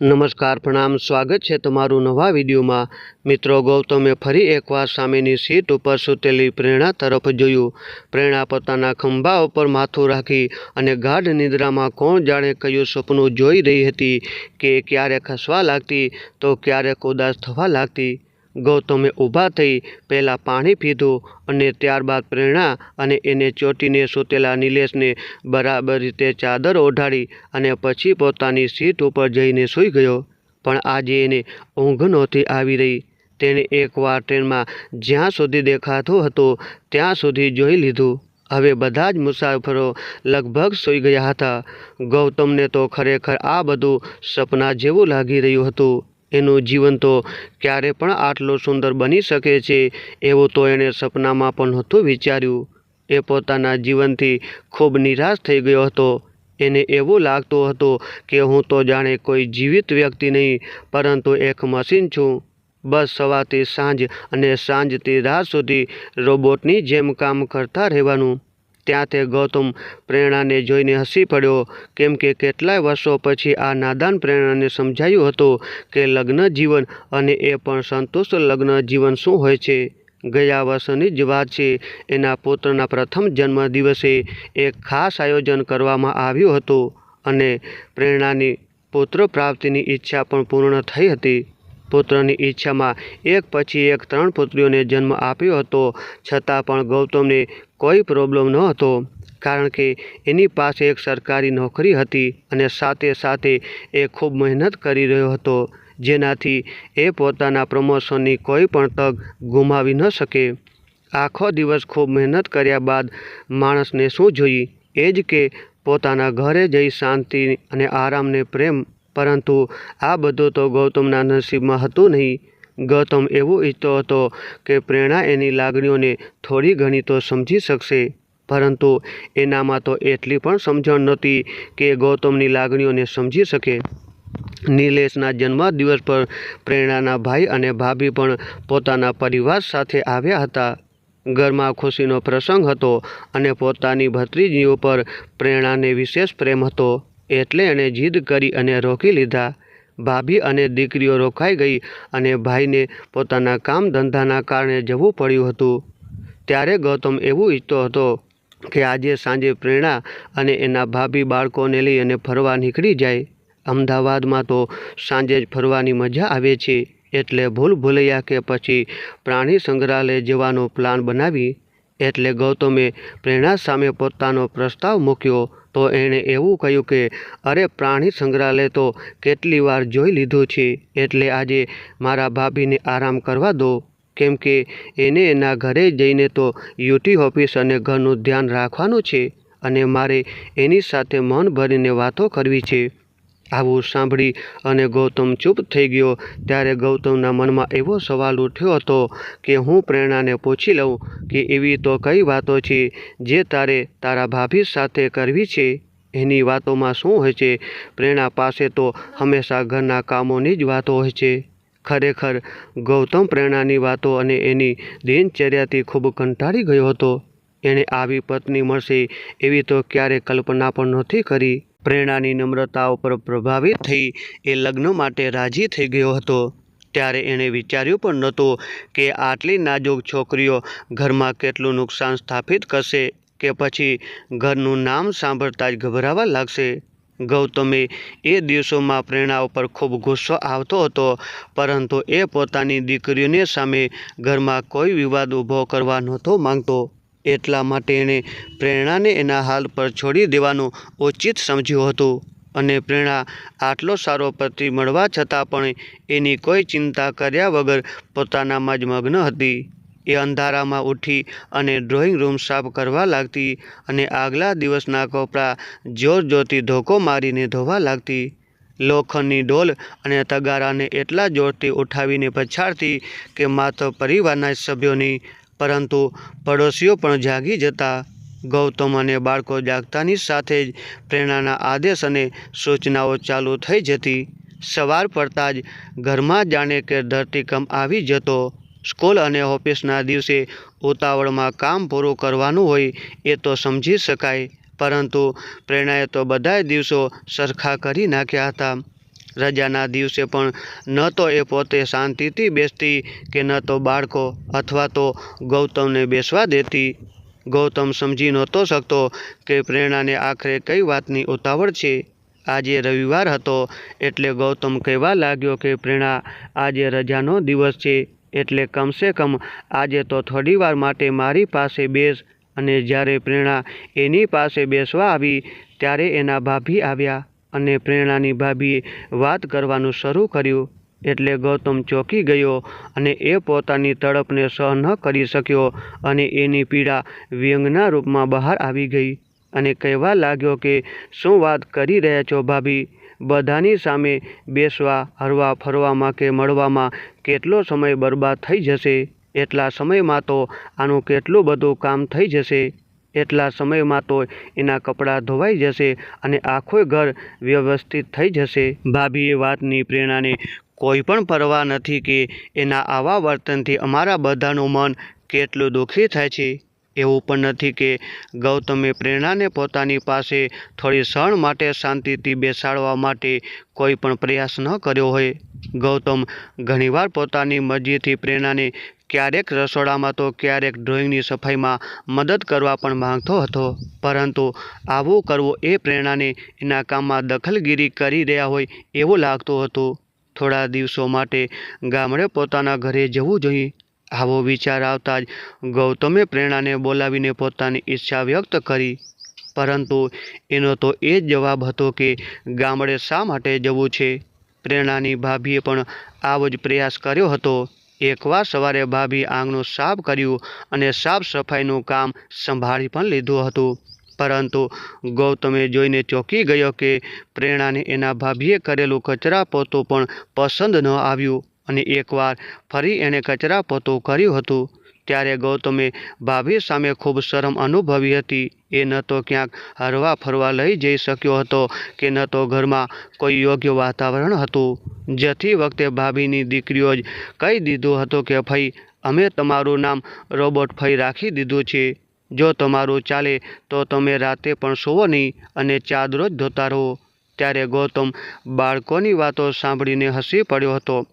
નમસ્કાર, પ્રણામ, સ્વાગત છે તમારું નવા વિડીયોમાં. મિત્રો, ગૌતમે ફરી એકવાર સામેની સીટ ઉપર સૂતેલી પ્રેરણા તરફ જોયું. પ્રેરણા પોતાના ખંભા ઉપર માથું રાખી અને ગાઢ નિદ્રામાં કોણ જાણે કયું સપનું જોઈ રહી હતી કે ક્યારેક હસવા લાગતી તો ક્યારેક ઉદાસ થવા લાગતી. ગૌતમે ઊભા થઈ પહેલાં પાણી પીધું અને ત્યારબાદ પ્રેરણા અને એને ચોટીને સૂતેલા નિલેશને બરાબર રીતે ચાદર ઓઢાડી અને પછી પોતાની સીટ ઉપર જઈને સૂઈ ગયો. પણ આજે એને ઊંઘ નહોતી આવી રહી. તેણે એકવાર ટ્રેનમાં જ્યાં સુધી દેખાતો હતો ત્યાં સુધી જોઈ લીધું. હવે બધા જ મુસાફરો લગભગ સૂઈ ગયા હતા. ગૌતમને તો ખરેખર આ બધું સપના જેવું લાગી રહ્યું હતું. એનું જીવન તો ક્યારે પણ આટલું સુંદર બની શકે છે, એવું તો એણે સપનામાં પણ નહોતું વિચાર્યું. એ પોતાના જીવનથી ખૂબ નિરાશ થઈ ગયો હતો. એને એવું લાગતું હતું કે હું તો જાણે કોઈ જીવિત વ્યક્તિ નહીં, પરંતુ એક મશીન છું. બસ સવારથી સાંજ અને સાંજથી રાત સુધી રોબોટની જેમ કામ કરતા રહેવાનું. ત્યાં તે ગૌતમ પ્રેરણાને જોઈને હસી પડ્યો. કેમ કે કેટલાય વર્ષો પછી આ નાદાન પ્રેરણાને સમજાયું હતું કે લગ્ન જીવન અને એ પણ સંતુષ્ટ લગ્ન જીવન શું હોય છે. ગયા વર્ષની જ વાત છે. એના પુત્રના પ્રથમ જન્મદિવસે એક ખાસ આયોજન કરવામાં આવ્યું હતું અને પ્રેરણાની પુત્ર પ્રાપ્તિની ઈચ્છા પણ પૂર્ણ થઈ હતી. પુત્રની ઈચ્છામાં એક પછી એક ત્રણ પુત્રીઓને જન્મ આપ્યો હતો. છતાં પણ ગૌતમને કોઈ પ્રોબ્લેમ ન હતો, કારણ કે એની પાસે એક સરકારી નોકરી હતી અને સાથે સાથે એ ખૂબ મહેનત કરી રહ્યો હતો, જેનાથી એ પોતાના પ્રમોશનની કોઈ પણ તક ગુમાવી ન શકે. આખો દિવસ ખૂબ મહેનત કર્યા બાદ માણસને શું જોઈએ? એ જ કે પોતાના ઘરે જઈ શાંતિ અને આરામને પ્રેમ, પરંતુ આ બધું તો ગૌતમના નસીબમાં હતું નહીં. ગૌતમ એવું ઈચ્છતો હતો કે પ્રેરણા એની લાગણીઓને થોડી ઘણી તો સમજી શકશે, પરંતુ એનામાં તો એટલી પણ સમજણ નહોતી કે ગૌતમની લાગણીઓને સમજી શકે. નિલેશના જન્મદિવસ પર પ્રેરણાના ભાઈ અને ભાભી પણ પોતાના પરિવાર સાથે આવ્યા હતા. ઘરમાં ખુશીનો પ્રસંગ હતો અને પોતાની ભત્રીજીઓ પર પ્રેરણાને વિશેષ પ્રેમ હતો. એટલે એણે જીદ કરી અને રોકી લીધા. ભાભી અને દીકરીઓ રોકાઈ ગઈ અને ભાઈને પોતાના કામ ધંધાના કારણે જવું પડ્યું હતું. ત્યારે ગૌતમ એવું ઈચ્છતો હતો કે આજે સાંજે પ્રેરણા અને એના ભાભી બાળકોને લઈ અને ફરવા નીકળી જાય. અમદાવાદમાં તો સાંજે જ ફરવાની મજા આવે છે, એટલે ભૂલ ભૂલૈયા કે પછી પ્રાણી સંગ્રહાલય જવાનો પ્લાન બનાવી. એટલે ગૌતમે પ્રેરણા સામે પોતાનો પ્રસ્તાવ મૂક્યો તો એણે એવું કહ્યું કે, અરે પ્રાણી સંગ્રહાલય તો કેટલી વાર જોઈ લીધું છે, એટલે આજે મારા ભાભીને આરામ કરવા દો. કેમ કે એને એના ઘરે જઈને તો યુટી ઓફિસ અને ઘરનું ધ્યાન રાખવાનું છે અને મારે એની સાથે મન ભરીને વાતો કરવી છે. આવું સાંભળી અને ગૌતમ ચૂપ થઈ ગયો. ત્યારે ગૌતમના મનમાં એવો સવાલ ઉઠ્યો હતો કે હું પ્રેરણાને પૂછી લઉં કે એવી તો કઈ વાતો છે જે તારે તારા ભાભી સાથે કરવી છે? એની વાતોમાં શું હોય છે? પ્રેરણા પાસે તો હંમેશા ઘરના કામોની જ વાતો હોય છે. ખરેખર, ગૌતમ પ્રેરણાની વાતો અને એની દિનચર્યાથી ખૂબ કંટાળી ગયો હતો. એણે આવી પત્ની મળશે એવી તો ક્યારેય કલ્પના પણ નહોતી કરી. પ્રેરણાની નમ્રતા ઉપર પ્રભાવિત થઈ એ લગ્ન માટે રાજી થઈ ગયો હતો. ત્યારે એણે વિચાર્યું પણ નહોતું કે આટલી નાજુક છોકરીઓ ઘરમાં કેટલું નુકસાન સ્થાપિત કરશે કે પછી ઘરનું નામ સાંભળતા જ ગભરાવા લાગશે. ગૌતમે એ દિવસોમાં પ્રેરણા ઉપર ખૂબ ગુસ્સો આવતો હતો, પરંતુ એ પોતાની દીકરીઓને સામે ઘરમાં કોઈ વિવાદ ઊભો કરવા નહોતો માંગતો. એટલા માટે એણે પ્રેરણાને એના હાલ પર છોડી દેવાનું ઉચિત સમજ્યું હતું. અને પ્રેરણા આટલો સારો પતિ મળવા છતાં પણ એની કોઈ ચિંતા કર્યા વગર પોતાનામાં જ મગ્ન હતી. એ અંધારામાં ઉઠી અને ડ્રોઈંગ રૂમ સાફ કરવા લાગતી અને આગલા દિવસના કપડાં જોર જોરથી ધોકો મારીને ધોવા લાગતી. લોખંડની ડોલ અને તગારાને એટલા જોરથી ઉઠાવીને પછાડતી કે માત્ર પરિવારના સભ્યોની પરંતુ પડોશીઓ પણ જાગી જતા ગૌતમ અને બાળકો જાગતાની સાથે જ પ્રેરણાના આદેશ અને સૂચનાઓ ચાલુ થઈ જતી. સવાર પડતાં જ ઘરમાં જાણે કે ધરતીકંપ આવી જતો. સ્કૂલ અને ઓફિસના દિવસે ઉતાવળમાં કામ પૂરું કરવાનું હોય એ તો સમજી શકાય, પરંતુ પ્રેરણાએ તો બધા દિવસો સરખા કરી નાખ્યા હતા. રજાના દિવસે પણ ન તો એ પોતે શાંતિથી બેસતી કે ન તો બાળકો અથવા તો ગૌતમને બેસવા દેતી. ગૌતમ સમજી નહોતો શકતો કે પ્રેરણાને આખરે કઈ વાતની ઉતાવળ છે. આજે રવિવાર હતો એટલે ગૌતમ કહેવા લાગ્યો કે પ્રેરણા આજે રજાનો દિવસ છે. એટલે કમસે કમ આજે તો થોડીવાર માટે મારી પાસે બેસ અને જ્યારે પ્રેરણા એની પાસે બેસવા આવી ત્યારે એના ભાભી આવ્યા. અને પ્રેરણાની ભાભીએ વાત કરવાનું શરૂ કર્યું એટલે ગૌતમ ચોંકી ગયો અને એ પોતાની તડપને સહન ન કરી શક્યો અને એની પીડા વ્યંગના રૂપમાં બહાર આવી ગઈ અને કહેવા લાગ્યો કે, શું વાત કરી રહ્યા છો ભાભી? બધાની સામે બેસવા, હરવા, ફરવામાં કે મળવામાં કેટલો સમય બરબાદ થઈ જશે? એટલા સમયમાં તો આનું કેટલું બધું કામ થઈ જશે? એટલા સમયમાં તો એના કપડાં ધોવાઈ જશે અને આખું ઘર વ્યવસ્થિત થઈ જશે. ભાભીએ વાતની પ્રેરણાને કોઈ પણ પરવા નથી કે એના આવા વર્તનથી અમારા બધાનું મન કેટલું દુઃખી થાય છે. એવું પણ નથી કે ગૌતમે પ્રેરણાને પોતાની પાસે થોડી ક્ષણ માટે શાંતિથી બેસાડવા માટે કોઈ પણ પ્રયાસ ન કર્યો હોય. ગૌતમ ઘણીવાર પોતાની મરજીથી પ્રેરણાને ક્યારેક રસોડામાં તો ક્યારેક ડ્રોઈંગની સફાઈમાં મદદ કરવા પણ માંગતો હતો. પરંતુ આવું કરવું એ પ્રેરણાને એના કામમાં દખલગીરી કરી રહ્યા હોય એવું લાગતું હતું. થોડા દિવસો માટે ગામડે પોતાના ઘરે જવું જોઈએ. આવો વિચાર આવતા જ ગૌતમે પ્રેરણાને બોલાવીને પોતાની ઈચ્છા વ્યક્ત કરી. પરંતુ એનો તો એ જ જવાબ હતો કે ગામડે શા માટે જવું છે? પ્રેરણાની ભાભીએ પણ આવો જ પ્રયાસ કર્યો હતો. એકવાર સવારે ભાભી આંગણું સાફ કર્યું અને સાફ સફાઈનું કામ સંભાળી પણ લીધું હતું. પરંતુ ગૌતમે જોઈને ચોંકી ગયો કે પ્રેરણાને એના ભાભીએ કરેલું કચરા પોતું પણ પસંદ ન આવ્યું અને એકવાર ફરી એણે કચરા પોતું કર્યું હતું. ત્યારે ગૌતમે ભાભી સામે ખૂબ શરમ અનુભવી હતી. એ ન તો ક્યાંક હરવા ફરવા લઈ જઈ શક્યો હતો કે ન તો ઘરમાં કોઈ યોગ્ય વાતાવરણ હતું. જતી વખતે ભાભીની દીકરીઓ જ કહી દીધું હતું કે, ભાઈ, અમે તમારું નામ રોબોટ ફઈ રાખી દીધું છે. જો તમારું ચાલે તો તમે રાતે પણ સૂવો નહીં અને ચાદરો જ ધોતા રહો. ત્યારે ગૌતમ બાળકોની વાતો સાંભળીને હસી પડ્યો હતો.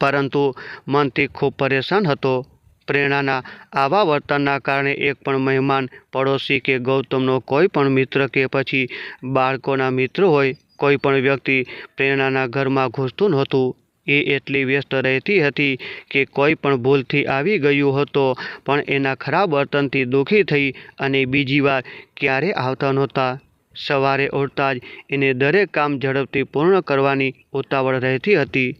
પરંતુ મનથી ખૂબ પરેશાન હતો. પ્રેરણાના આવા વર્તનના કારણે એક પણ મહેમાન પડોશી કે ગૌતમનો કોઈ પણ મિત્ર કે પછી બાળકોના મિત્ર હોય, કોઈ પણ વ્યક્તિ પ્રેરણાના ઘરમાં ઘૂસતું નહોતું. એ એટલી વ્યસ્ત રહેતી હતી કે કોઈ પણ ભૂલથી આવી ગયું હતો, પણ એના ખરાબ વર્તનથી દુઃખી થઈ અને બીજી વાર ક્યારે આવતા નહોતા. સવારે ઉઠતા જ એને દરેક કામ ઝડપથી પૂર્ણ કરવાની ઉતાવળ રહેતી હતી.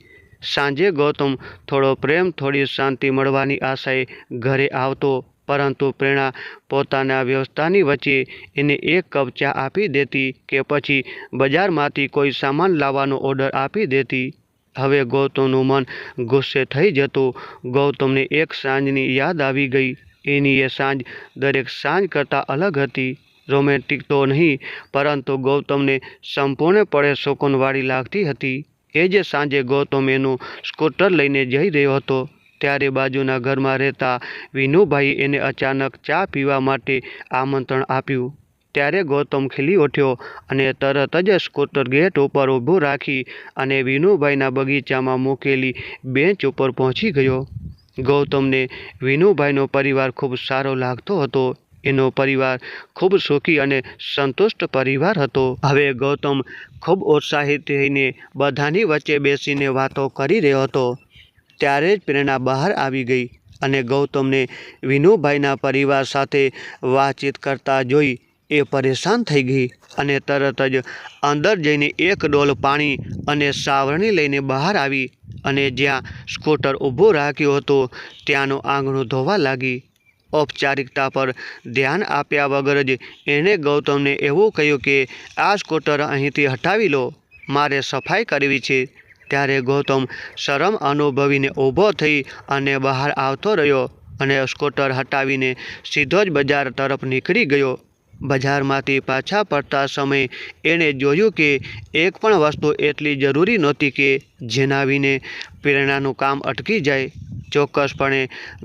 સાંજે ગૌતમ થોડો પ્રેમ, થોડી શાંતિ મળવાની આશાએ ઘરે આવતો, પરંતુ પ્રેરણા પોતાના વ્યવસ્થાની વચ્ચે એને એક કપ ચા આપી દેતી કે પછી બજારમાંથી કોઈ સામાન લાવવાનો ઓર્ડર આપી દેતી. હવે ગૌતમનું મન ગુસ્સે થઈ જતું. ગૌતમને એક સાંજની યાદ આવી ગઈ. એની એ સાંજ દરેક સાંજ કરતાં અલગ હતી. રોમેન્ટિક તો નહીં, પરંતુ ગૌતમને સંપૂર્ણપણે શોકનવાળી લાગતી હતી. એ જે સાંજે ગૌતમ એનું સ્કૂટર લઈને જઈ રહ્યો હતો, ત્યારે બાજુના ઘરમાં રહેતા વિનુભાઈ એને અચાનક ચા પીવા માટે આમંત્રણ આપ્યું. ત્યારે ગૌતમ ખીલી ઉઠ્યો અને તરત જ સ્કૂટર ગેટ ઉપર ઊભું રાખી અને વિનુભાઈના બગીચામાં મૂકેલી બેન્ચ ઉપર પહોંચી ગયો. ગૌતમને વિનુભાઈનો પરિવાર ખૂબ સારો લાગતો હતો. એનો પરિવાર ખૂબ સુખી અને સંતુષ્ટ પરિવાર હતો. હવે ગૌતમ ખૂબ ઉત્સાહિત થઈને બધાની વચ્ચે બેસીને વાતો કરી રહ્યો હતો. ત્યારે જ પ્રેરણા બહાર આવી ગઈ અને ગૌતમને વિનુભાઈના પરિવાર સાથે વાતચીત કરતા જોઈ એ પરેશાન થઈ ગઈ અને તરત જ અંદર જઈને એક ડોલ પાણી અને સાવરણી લઈને બહાર આવી અને જ્યાં સ્કૂટર ઊભું રાખ્યું હતું, ત્યાંનું આંગણું ધોવા લાગી. ઔપચારિકતા પર ધ્યાન આપ્યા વગર જ એણે ગૌતમને એવું કહ્યું કે, આ સ્કૂટર અહીંથી હટાવી લો. મારે સફાઈ કરવી છે. ત્યારે ગૌતમ શરમ અનુભવીને ઊભો થઈ અને બહાર આવતો રહ્યો અને સ્કૂટર હટાવીને સીધો જ બજાર તરફ નીકળી ગયો. બજારમાંથી પાછા પડતા સમયે એણે જોયું કે, એક પણ વસ્તુ એટલી જરૂરી નહોતી કે જેના વિને પ્રેરણાનું કામ અટકી જાય. ચોક્કસપણે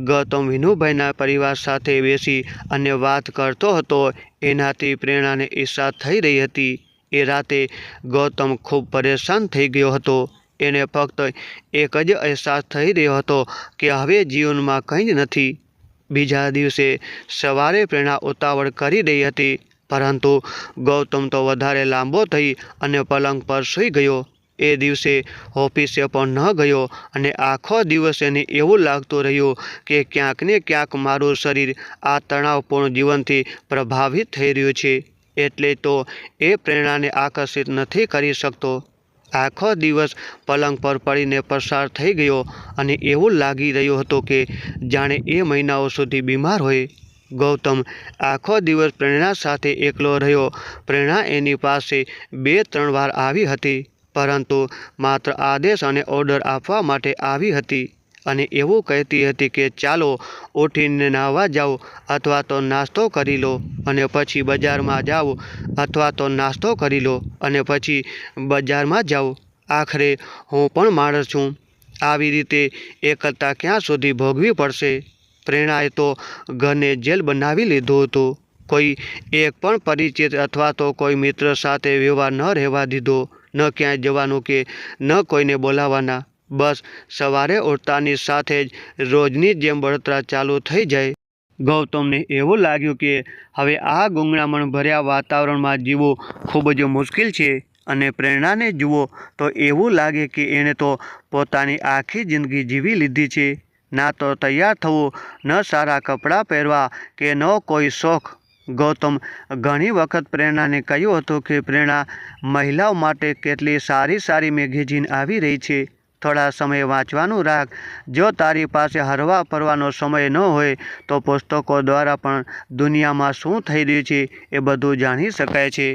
ગૌતમ વિનુભાઈના પરિવાર સાથે બેસી અને વાત કરતો હતો. એનાથી પ્રેરણાને ઈર્ષા થઈ રહી હતી. એ રાતે ગૌતમ ખૂબ પરેશાન થઈ ગયો હતો. એને ફક્ત એક જ અહેસાસ થઈ રહ્યો હતો કે હવે જીવનમાં કંઈ જ નથી. બીજા દિવસે સવારે પ્રેરણા ઉતાવળ કરી રહી હતી. પરંતુ ગૌતમ તો વધારે લાંબો થઈ અને પલંગ પર સૂઈ ગયો. એ દિવસે ઓફિસે પણ ન ગયો અને આખો દિવસ એને એવું લાગતું રહ્યું કે ક્યાંક ને ક્યાંક મારું શરીર આ તણાવપૂર્ણ જીવનથી પ્રભાવિત થઈ રહ્યું છે. એટલે તો એ પ્રેરણાને આકર્ષિત નથી કરી શકતો. આખો દિવસ પલંગ પર પડીને પસાર થઈ ગયો અને એવું લાગી રહ્યું હતું કે જાણે એ મહિનાઓ સુધી બીમાર હોય. ગૌતમ આખો દિવસ પ્રેરણા સાથે એકલો રહ્યો. પ્રેરણા એની પાસે બે ત્રણ વાર આવી હતી. પરંતુ માત્ર આદેશ અને ઓર્ડર આપવા માટે આવી હતી અને એવું કહેતી હતી કે ચાલો ઉઠીને નાહવા જાઓ અથવા તો નાસ્તો કરી લો અને પછી બજારમાં જાઓ અથવા તો નાસ્તો કરી લો અને પછી બજારમાં જાઓ આખરે હું પણ માણસ છું. આવી રીતે એકલતા ક્યાં સુધી ભોગવી પડશે? પ્રેરણાએ તો ઘરને જેલ બનાવી લીધું હતું. કોઈ એક પણ પરિચિત અથવા તો કોઈ મિત્ર સાથે વ્યવહાર ન રહેવા દીધો. ન ક્યાંય જવાનું કે ન કોઈને બોલાવવાના. બસ સવારે ઉઠતાની સાથે જ રોજની જેમ બળતરા ચાલુ થઈ જાય. ગૌતમને એવું લાગ્યું કે હવે આ ગુંગળામણ ભર્યા વાતાવરણમાં જીવવું ખૂબ જ મુશ્કેલ છે અને પ્રેરણાને જુઓ તો એવું લાગે કે એણે તો પોતાની આખી જિંદગી જીવી લીધી છે. ના તો તૈયાર થવું, ન સારા કપડાં પહેરવા કે ન કોઈ શોખ ગૌતમ ઘણી વખત પ્રેરણાને કહ્યું હતું કે પ્રેરણા મહિલાઓ માટે કેટલી સારી સારી મેગેઝીન આવી રહી છે. થોડા સમય વાંચવાનું રાખ જો તારી પાસે હરવા ફરવાનો સમય ન હોય, તો પુસ્તકો દ્વારા પણ દુનિયામાં શું થઈ રહ્યું છે એ બધું જાણી શકાય છે.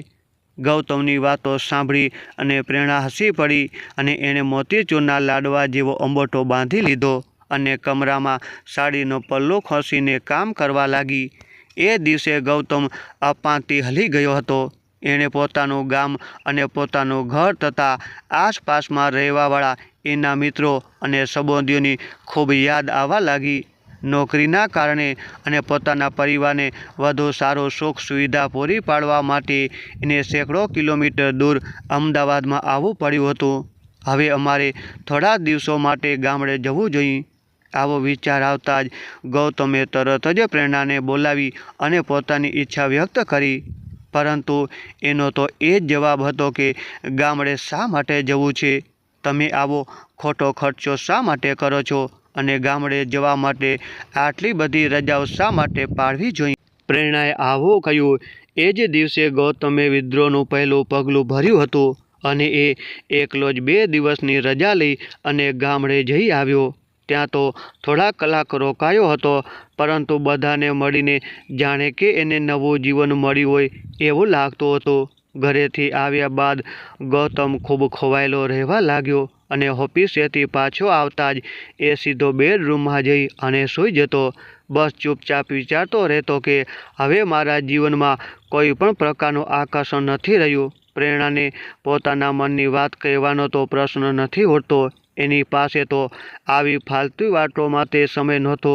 ગૌતમની વાતો સાંભળી અને પ્રેરણા હસી પડી અને એણે મોતીચૂરના લાડવા જેવો અંબોટો બાંધી લીધો અને કમરામાં સાડીનો પલ્લો ખોસીને કામ કરવા લાગી. એ દિવસે ગૌતમ અપાંતિ હલી ગયો હતો. એણે પોતાનું ગામ અને પોતાનું ઘર તથા આસપાસમાં રહેવાવાળા એના મિત્રો અને સંબંધીઓની ખૂબ યાદ આવવા લાગી. નોકરીના કારણે અને પોતાના પરિવારને વધુ સારો સુખ સુવિધા પૂરી પાડવા માટે એને સેંકડો કિલોમીટર દૂર અમદાવાદમાં આવવું પડ્યું હતું. હવે અમારે થોડા દિવસો માટે ગામડે જવું જોઈએ. આવો વિચાર આવતા જ ગૌતમે તરત જ પ્રેરણાને બોલાવી અને પોતાની ઈચ્છા વ્યક્ત કરી. પરંતુ એનો તો એ જ જવાબ હતો કે ગામડે શા માટે જવું છે? તમે આવો, ખોટો ખર્ચો શા માટે કરો છો? અને ગામડે જવા માટે આટલી બધી રજાઓ શા માટે પાડવી જોઈએ? પ્રેરણાએ આવું કહ્યું, એ જ દિવસે ગૌતમે વિદ્રોહનું પહેલું પગલું ભર્યું હતું અને એ એકલો જ બે દિવસની રજા લઈ અને ગામડે જઈ આવ્યો. ત્યાં તો થોડા કલાક રોકાયો હતો, પરંતુ બધાને મળીને જાણે કે એને નવું જીવન મળ્યું હોય એવું લાગતું હતું. ઘરેથી આવ્યા બાદ ગૌતમ ખૂબ ખોવાયેલો રહેવા લાગ્યો અને ઓફિસેથી પાછો આવતા જ એ સીધો બેડરૂમમાં જઈ અને સૂઈ જતો. બસ ચૂપચાપ વિચારતો રહેતો કે હવે મારા જીવનમાં કોઈ પણ પ્રકારનું આકર્ષણ નથી રહ્યું. પ્રેરણાને પોતાના મનની વાત કહેવાનો તો પ્રશ્ન નથી ઉઠતો. એની પાસે તો આવી ફાલતુ વાતોમાં તે સમય નહોતો.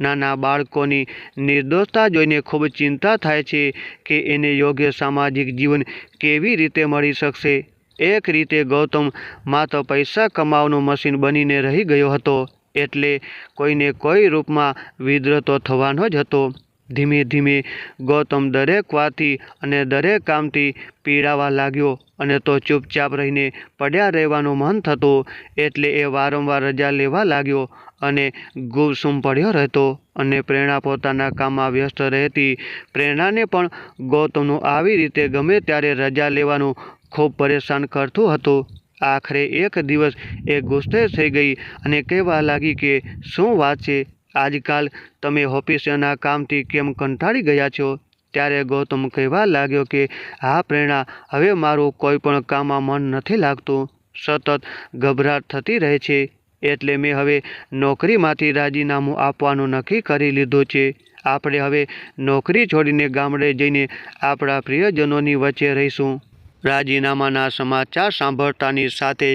નાના બાળકોની નિર્દોષતા જોઈને ખૂબ ચિંતા થાય છે કે એને યોગ્ય સામાજિક જીવન કેવી રીતે મળી શકશે. એક રીતે ગૌતમ માત્ર પૈસા કમાવાનું મશીન બનીને રહી ગયો હતો, એટલે કોઈને કોઈ રૂપમાં વિદ્રોહ તો થવાનો જ હતો. ધીમે ધીમે ગૌતમ દરેક વાતથી અને દરેક કામથી પીડાવા લાગ્યો અને તો ચૂપચાપ રહીને પડ્યા રહેવાનું મન થતું એટલે એ વારંવાર રજા લેવા લાગ્યો અને ગુમસુમ પડ્યો રહેતો અને પ્રેરણા પોતાના કામમાં વ્યસ્ત રહેતી પ્રેરણાને પણ ગૌતમનું આવી રીતે ગમે ત્યારે રજા લેવાનું ખૂબ પરેશાન કરતું હતું. આખરે એક દિવસ એ ગુસ્સે થઈ ગઈ અને કહેવા લાગી કે શું વાત છે? આજકાલ તમે ઓફિસના કામથી કેમ કંટાળી ગયા છો? ત્યારે ગૌતમ કહેવા લાગ્યો કે, હા, પ્રેરણા, હવે મારું કોઈ પણ કામમાં મન નથી લાગતું. સતત ગભરાટ થતી રહે છે. એટલે મેં હવે નોકરીમાંથી રાજીનામું આપવાનું નક્કી કરી લીધું છે. આપણે હવે નોકરી છોડીને ગામડે જઈને આપણા પ્રિયજનોની વચ્ચે રહીશું. રાજીનામાના સમાચાર સાંભળતાની સાથે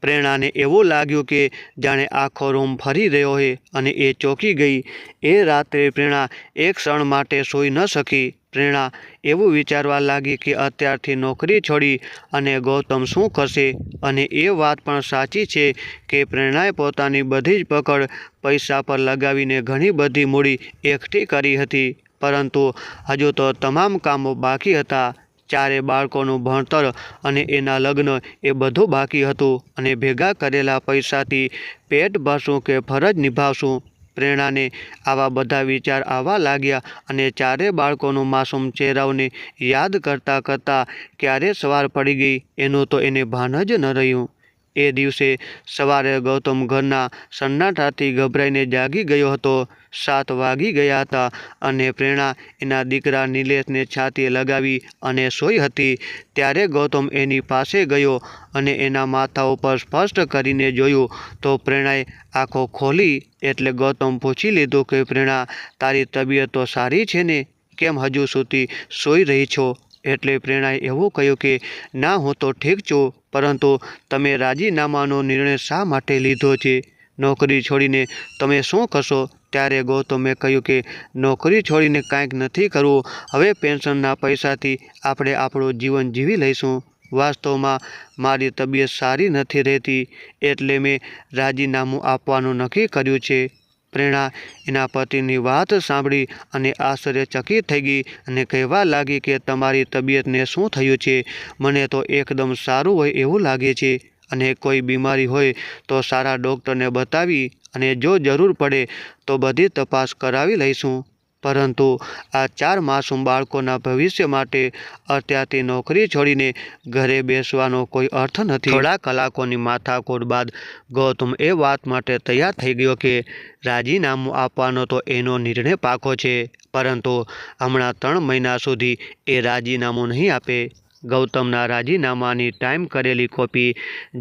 પ્રેરણાને એવું લાગ્યું કે જાણે આખો રૂમ ફરી રહ્યો હોય અને એ ચોંકી ગઈ. એ રાત્રે પ્રેરણા એક ક્ષણ માટે સૂઈ ન શકી. પ્રેરણા એવું વિચારવા લાગી કે અત્યારથી નોકરી છોડી અને ગૌતમ શું કરશે? અને એ વાત પણ સાચી છે કે પ્રેરણાએ પોતાની બધી જ પકડ પૈસા પર લગાવીને ઘણી બધી મૂડી એકઠી કરી હતી. પરંતુ હજુ તો તમામ કામો બાકી હતા. ચારે બાળકોનું ભણતર અને એના લગ્ન એ બધું બાકી હતું અને ભેગા કરેલા પૈસાથી પેટ ભરશું કે ફરજ નિભાવશું? પ્રેરણાને આવા બધા વિચાર આવવા લાગ્યા અને ચારે બાળકોનું માસૂમ ચહેરાઓને યાદ કરતાં કરતાં ક્યારે સવાર પડી ગઈ એનું તો એને ભાન જ ન રહ્યું. એ દિવસે સવારે ગૌતમ ઘરના સન્નાટાથી ગભરાઈને જાગી ગયો હતો. સાત વાગી ગયા હતા અને પ્રેરણા એના દીકરા નિલેશને છાતીએ લગાવી અને સૂઈ હતી. ત્યારે ગૌતમ એની પાસે ગયો અને એના માથા ઉપર સ્પષ્ટ કરીને જોયું તો પ્રેરણાએ આંખો ખોલી એટલે ગૌતમ પૂછી લીધું કે, પ્રેરણા, તારી તબિયત તો સારી છે ને? કેમ હજુ સુધી સૂઈ રહી છો? એટલે પ્રેરણાએ એવું કહ્યું કે, ના, હું તો ઠીક છું, પરંતુ તમે રાજીનામાનો નિર્ણય શા માટે લીધો છે? નોકરી છોડીને તમે શું કરશો? ત્યારે ગૌતમે કહ્યું કે, નોકરી છોડીને કાંઈક નથી કરવું. હવે પેન્શનના પૈસાથી આપણે આપણું જીવન જીવી લઈશું. વાસ્તવમાં મારી તબિયત સારી નથી રહેતી, એટલે મેં રાજીનામું આપવાનું નક્કી કર્યું છે. પ્રેરણા એના પતિની વાત સાંભળી અને આશ્ચર્યચકિત થઈ ગઈ અને કહેવા લાગી કે તમારી તબિયતને શું થયું છે? મને તો એકદમ સારું હોય એવું લાગે છે અને કોઈ બીમારી હોય તો સારા ડૉક્ટરને બતાવી અને જો જરૂર પડે તો બધી તપાસ કરાવી લઈશું. પરંતુ આ ચાર માસૂમ બાળકોના ભવિષ્ય માટે અત્યારથી નોકરી છોડીને ઘરે બેસવાનો કોઈ અર્થ નથી. થોડા કલાકોની માથાકૂટ બાદ ગૌતમ એ વાત માટે તૈયાર થઈ ગયો કે રાજીનામું આપવાનો તો એનો નિર્ણય પાકો છે, પરંતુ હમણાં ત્રણ મહિના સુધી એ રાજીનામું નહીં આપે. ગૌતમના રાજીનામાની ટાઈમ કરેલી કોપી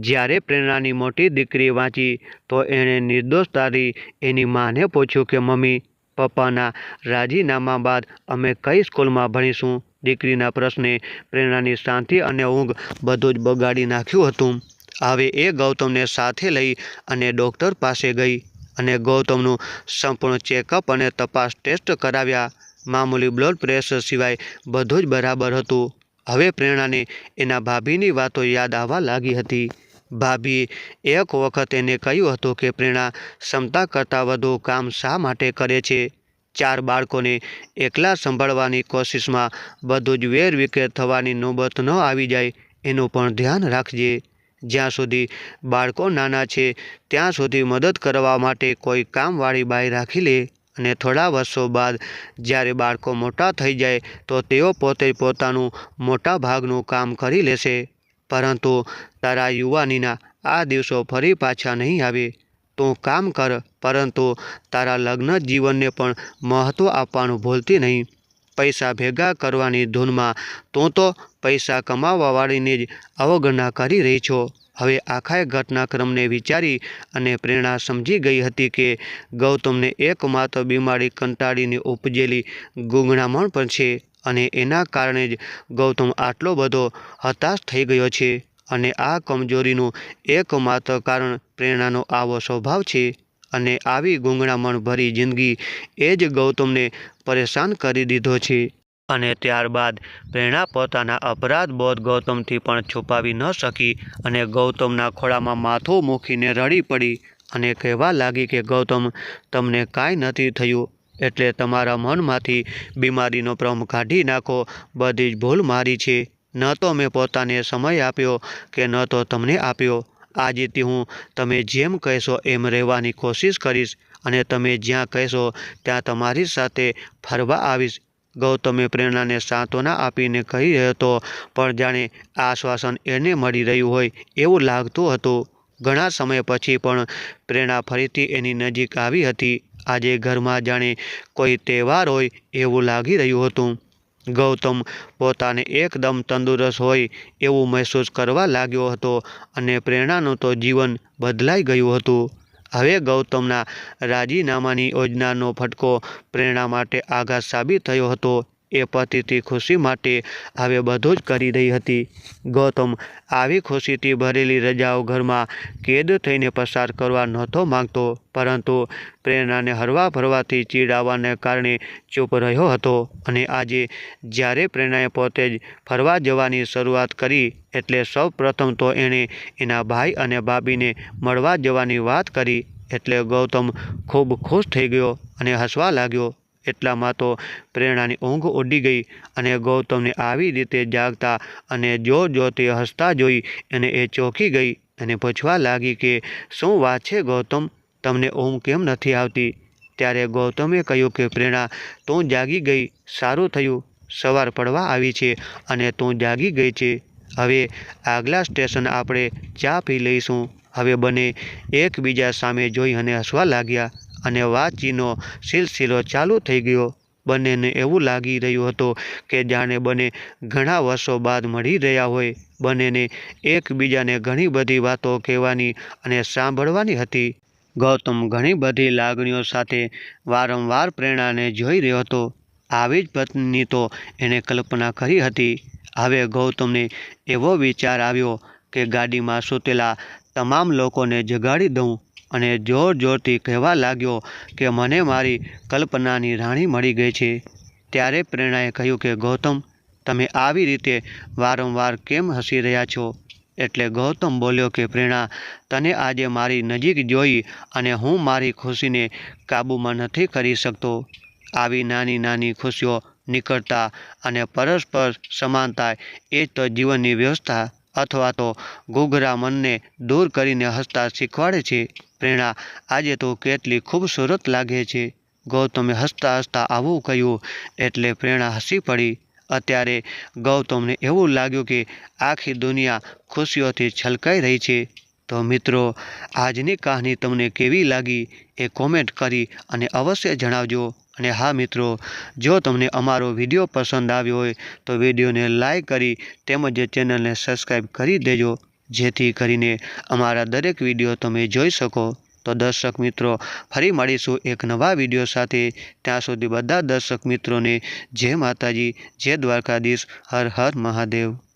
જ્યારે પ્રેરણાની મોટી દીકરી વાંચી, તો એણે નિર્દોષતાથી એની માને પૂછ્યું કે, મમ્મી પપ્પાના રાજીનામા બાદ અમે કઈ સ્કૂલમાં ભણીશું? દીકરીના પ્રશ્ને પ્રેરણાની શાંતિ અને ઊંઘ બધું જ બગાડી નાખ્યું હતું. આવે એ ગૌતમને સાથે લઈ અને ડૉક્ટર પાસે ગઈ અને ગૌતમનું સંપૂર્ણ ચેકઅપ અને તપાસ ટેસ્ટ કરાવ્યા. મામૂલી બ્લડ પ્રેશર સિવાય બધું જ બરાબર હતું. હવે પ્રેરણાને એના ભાભીની વાતો યાદ આવવા લાગી હતી. ભાભીએ એક વખત એને કહ્યું હતું કે, પ્રેરણા, ક્ષમતા કરતાં વધુ કામ શા માટે કરે છે? ચાર બાળકોને એકલા સંભાળવાની કોશિશમાં બધું જ વેર વિખેર થવાની નોબત ન આવી જાય, એનું પણ ધ્યાન રાખજે. જ્યાં સુધી બાળકો નાના છે, ત્યાં સુધી મદદ કરવા માટે કોઈ કામવાળી બાઈ રાખી લે. અને થોડા વર્ષો બાદ જ્યારે બાળકો મોટા થઈ જાય, તો તેઓ પોતે પોતાનું મોટા ભાગનું કામ કરી લેશે. પરંતુ તારા યુવાનીના આ દિવસો ફરી પાછા નહીં આવે. તું કામ કર, પરંતુ તારા લગ્ન જીવનને પણ મહત્ત્વ આપવાનું ભૂલતી નહીં. પૈસા ભેગા કરવાની ધૂનમાં તું તો પૈસા કમાવાવાળીને જ અવગણના કરી રહી છો. હવે આખા ઘટનાક્રમને વિચારી અને પ્રેરણા સમજી ગઈ હતી કે ગૌતમને એકમાત્ર બીમારી કંટાળીને ઉપજેલી ગૂંગણામણ પણ છે. અને એના કારણે જ ગૌતમ આટલો બધો હતાશ થઈ ગયો છે અને આ કમજોરીનું એકમાત્ર કારણ પ્રેરણાનો આવો સ્વભાવ છે. અને આવી ગૂંગણામણ ભરી જિંદગી એ જ ગૌતમને પરેશાન કરી દીધો છે. અને ત્યારબાદ પ્રેરણા પોતાના અપરાધ બોધ ગૌતમથી પણ છુપાવી ન શકી અને ગૌતમના ખોળામાં માથું મૂકીને રડી પડી અને કહેવા લાગી કે ગૌતમ, તમને કાંઈ નથી થયું. એટલે તમારા મનમાંથી બીમારીનો ભ્રમ કાઢી નાખો. બધી જ ભૂલ મારી છે. ન તો મેં પોતાને સમય આપ્યો કે ન તો તમને આપ્યો. આજેથી હું તમે જેમ કહેશો એમ રહેવાની કોશિશ કરીશ અને તમે જ્યાં કહેશો ત્યાં તમારી સાથે ફરવા આવીશ. ગૌતમે પ્રેરણાને સાંત્વના આપીને કહી રહ્યો હતો, પણ જાણે આશ્વાસન એને મળી રહ્યું હોય એવું લાગતું હતું. ઘણા સમય પછી પણ પ્રેરણા ફરીથી એની નજીક આવી હતી. આજે ઘરમાં જાણે કોઈ તહેવાર હોય એવું લાગી રહ્યું હતું. ગૌતમ પોતાને એકદમ તંદુરસ્ત હોય એવું મહેસૂસ કરવા લાગ્યો હતો અને પ્રેરણાનું તો જીવન બદલાઈ ગયું હતું. હવે ગૌતમના રાજીનામાની યોજનાનો ફટકો પ્રેરણા માટે આઘાત સાબિત થયો હતો. એ પતિથી ખુશી માટે હવે બધું જ કરી રહી હતી. ગૌતમ આવી ખુશીથી ભરેલી રજાઓ ઘરમાં કેદ થઈને પસાર કરવા નહોતો માંગતો, પરંતુ પ્રેરણાને હરવા ફરવાથી ચીડ આવવાને કારણે ચૂપ રહ્યો હતો અને આજે જ્યારે પ્રેરણાએ પોતે જ ફરવા જવાની શરૂઆત કરી એટલે સૌ પ્રથમ તો એણે એના ભાઈ અને ભાભીને મળવા જવાની વાત કરી એટલે ગૌતમ ખૂબ ખુશ થઈ ગયો અને હસવા લાગ્યો. એટલામાં તો પ્રેરણાની ઊંઘ ઉડી ગઈ અને ગૌતમને આવી રીતે જાગતા અને જો જો તે હસતા જોઈ અને એ ચોંકી ગઈ અને પૂછવા લાગી કે શું વાત છે ગૌતમ? તમને ઊંઘ કેમ નથી આવતી? ત્યારે ગૌતમે કહ્યું કે પ્રેરણા, તું જાગી ગઈ, સારું થયું, સવાર પડવા આવી છે અને તું જાગી ગઈ છે. હવે આગલા સ્ટેશન આપણે ચા પી લઈશું. હવે બંને એકબીજા સામે જોઈ અને હસવા લાગ્યા. અને વાંચીનો સિલસિલો ચાલુ થઈ ગયો. બંનેને એવું લાગી રહ્યું હતું કે જાણે બંને ઘણા વર્ષો બાદ મળી રહ્યા હોય. બંનેને એકબીજાને ઘણી બધી વાતો કહેવાની અને સાંભળવાની હતી. ગૌતમ ઘણી બધી લાગણીઓ સાથે વારંવાર પ્રેરણાને જોઈ રહ્યો હતો. આવી જ પત્નીની તો એણે કલ્પના કરી હતી. હવે ગૌતમને એવો વિચાર આવ્યો કે ગાડીમાં સૂતેલા તમામ લોકોને જગાડી દઉં. અને જોર જોરથી કહેવા લાગ્યો કે મને મારી કલ્પનાની રાણી મળી ગઈ છે. ત્યારે પ્રેરણાએ કહ્યું કે, ગૌતમ, તમે આવી રીતે વારંવાર કેમ હસી રહ્યા છો? એટલે ગૌતમ બોલ્યો કે પ્રેરણા તને આજે મારી નજીક જોઈ અને હું મારી ખુશીને કાબૂમાં નથી કરી શકતો. આવી નાની નાની ખુશીઓ નીકળતા અને પરસ્પર સમાનતા એ તો જીવનની વ્યવસ્થા અથવા તો ઘૂઘરા મનને દૂર કરીને હસતા શીખવાડે છે. પ્રેરણા. આજે તો કેટલી ખૂબસૂરત લાગે છે. ગૌતમે હસતા હસતા આવું કહ્યું, એટલે પ્રેરણા હસી પડી. અત્યારે ગૌતમને એવું લાગ્યું કે આખી દુનિયા ખુશીઓથી છલકાઈ રહી છે. તો મિત્રો, આજની કહાની તમને કેવી લાગી એ કોમેન્ટ કરી અને અવશ્ય જણાવજો. અને હા મિત્રો, જો તમને અમારો વીડિયો પસંદ આવ્યો હોય તો વિડીયોને લાઈક કરી તેમજ ચેનલને સબસ્ક્રાઈબ કરી દેજો. જેથી કરીને અમારા દરેક વીડિયો તમે જોઈ શકો. તો દર્શક મિત્રો, ફરી મળીશું એક નવા વીડિયો સાથે. ત્યાં સુધી બધા દર્શક મિત્રોને જય માતાજી, જય દ્વારકાધીશ, હર હર મહાદેવ.